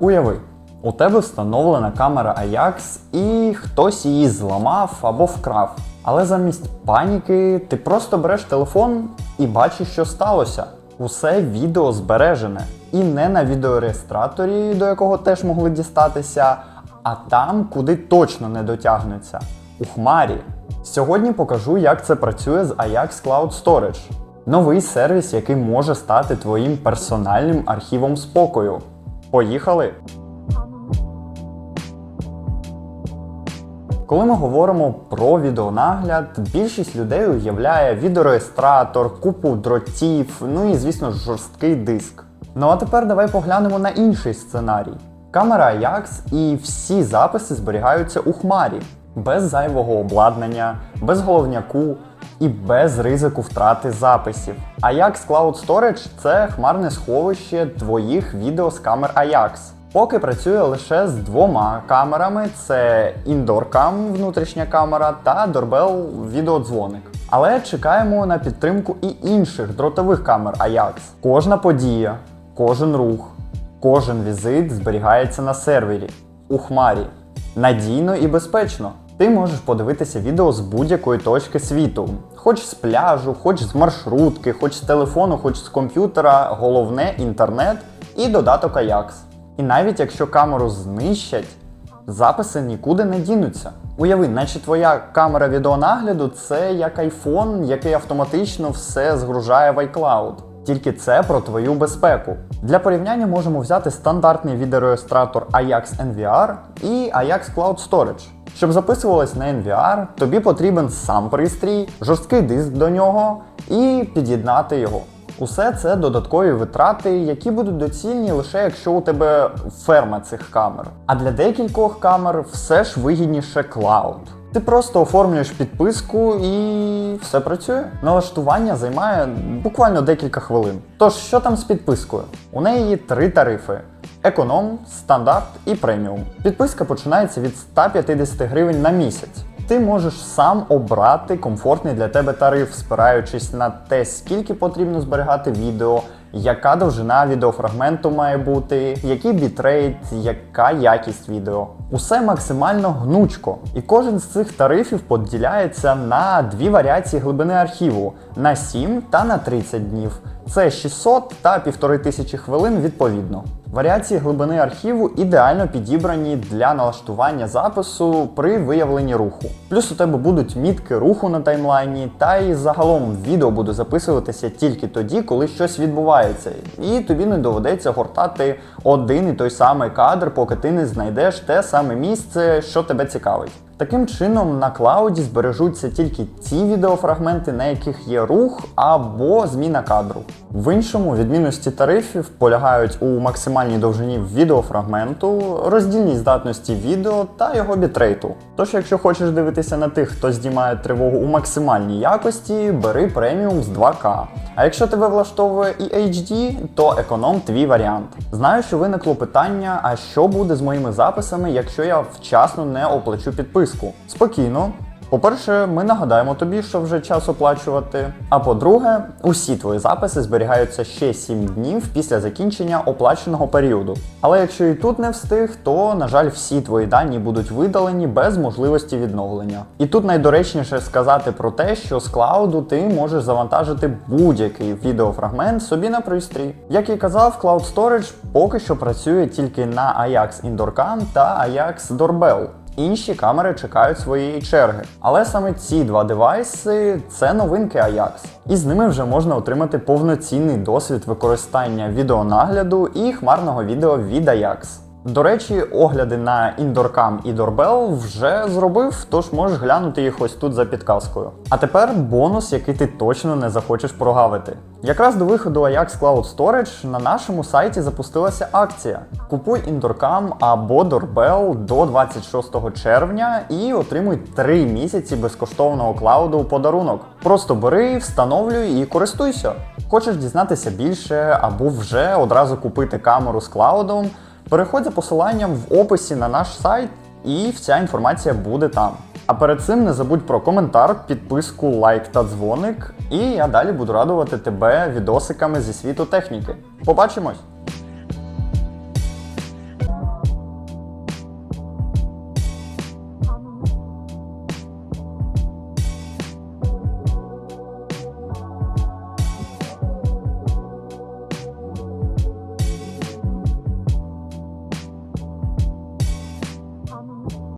Уяви, у тебе встановлена камера Ajax і хтось її зламав або вкрав. Але замість паніки ти просто береш телефон і бачиш, що сталося. Усе відео збережене. І не на відеореєстраторі, до якого теж могли дістатися, а там, куди точно не дотягнуться у хмарі. Сьогодні покажу, як це працює з Ajax Cloud Storage. Новий сервіс, який може стати твоїм персональним архівом спокою. Поїхали! Коли ми говоримо про відеонагляд, більшість людей уявляє відеореєстратор, купу дротів, ну і звісно жорсткий диск. Ну а тепер давай поглянемо на інший сценарій. Камера Ajax і всі записи зберігаються у хмарі, без зайвого обладнання, без головняку і без ризику втрати записів. Ajax Cloud Storage це хмарне сховище твоїх відео з камер Ajax. Поки працює лише з двома камерами: це IndoorCam, внутрішня камера, та Doorbell відеодзвоник. Але чекаємо на підтримку і інших дротових камер Ajax. Кожна подія, кожен рух, кожен візит зберігається на сервері у хмарі. Надійно і безпечно. Ти можеш подивитися відео з будь-якої точки світу, хоч з пляжу, хоч з маршрутки, хоч з телефону, хоч з комп'ютера. Головне інтернет і додаток Ajax. І навіть якщо камеру знищать, записи нікуди не дінуться. Уяви, наче твоя камера відеонагляду це як iPhone, який автоматично все згружає в iCloud. Тільки це про твою безпеку. Для порівняння можемо взяти стандартний відеореєстратор Ajax NVR і Ajax Cloud Storage. Щоб записувалось на NVR, тобі потрібен сам пристрій, жорсткий диск до нього і під'єднати його. Усе це додаткові витрати, які будуть доцільні лише якщо у тебе ферма цих камер. А для декількох камер все ж вигідніше клауд. Ти просто оформлюєш підписку і все працює. Налаштування займає буквально декілька хвилин. Тож, що там з підпискою? У неї три тарифи: економ, стандарт і преміум. Підписка починається від 150 гривень на місяць. Ти можеш сам обрати комфортний для тебе тариф, спираючись на те, скільки потрібно зберігати відео, яка довжина відеофрагменту має бути, який бітрейт, яка якість відео. Усе максимально гнучко. І кожен з цих тарифів поділяється на дві варіації глибини архіву на 7 та на 30 днів. Це 600 та 1500 хвилин відповідно. Варіації глибини архіву ідеально підібрані для налаштування запису при виявленні руху. Плюс у тебе будуть мітки руху на таймлайні, та й загалом відео буде записуватися тільки тоді, коли щось відбувається, і тобі не доведеться гортати один і той самий кадр, поки ти не знайдеш те саме місце, що тебе цікавить. Таким чином, на клауді збережуться тільки ті відеофрагменти, на яких є рух або зміна кадру. В іншому відмінності тарифів полягають у максимальній довжині відеофрагменту, роздільній здатності відео та його бітрейту. Тож, якщо хочеш дивитися на тих, хто знімає тривогу у максимальній якості, бери преміум з 2К. А якщо тебе влаштовує і HD, то економ твій варіант. Знаю, що виникло питання: а що буде з моїми записами, якщо я вчасно не оплачу підписку? Спокійно. По-перше, ми нагадаємо тобі, що вже час оплачувати. А по-друге, усі твої записи зберігаються ще 7 днів після закінчення оплаченого періоду. Але якщо і тут не встиг, то, на жаль, всі твої дані будуть видалені без можливості відновлення. І тут найдоречніше сказати про те, що з клауду ти можеш завантажити будь-який відеофрагмент собі на пристрій. Як і казав, Cloud Storage поки що працює тільки на Ajax IndoorCam та Ajax Doorbell. Інші камери чекають своєї черги. Але саме ці два девайси це новинки Ajax. І з ними вже можна отримати повноцінний досвід використання відеонагляду і хмарного відео від Ajax. До речі, огляди на IndoorCam і Doorbell вже зробив, тож можеш глянути їх ось тут за підказкою. А тепер бонус, який ти точно не захочеш прогавити. Якраз до виходу Ajax Cloud Storage на нашому сайті запустилася акція. Купуй IndoorCam або Doorbell до 26 червня і отримуй 3 місяці безкоштовного клауду у подарунок. Просто бери, встановлюй і користуйся. Хочеш дізнатися більше або вже одразу купити камеру з клаудом? Переходь за посиланням в описі на наш сайт, і вся інформація буде там. А перед цим не забудь про коментар, підписку, лайк та дзвоник. І я далі буду радувати тебе відосиками зі світу техніки. Побачимось!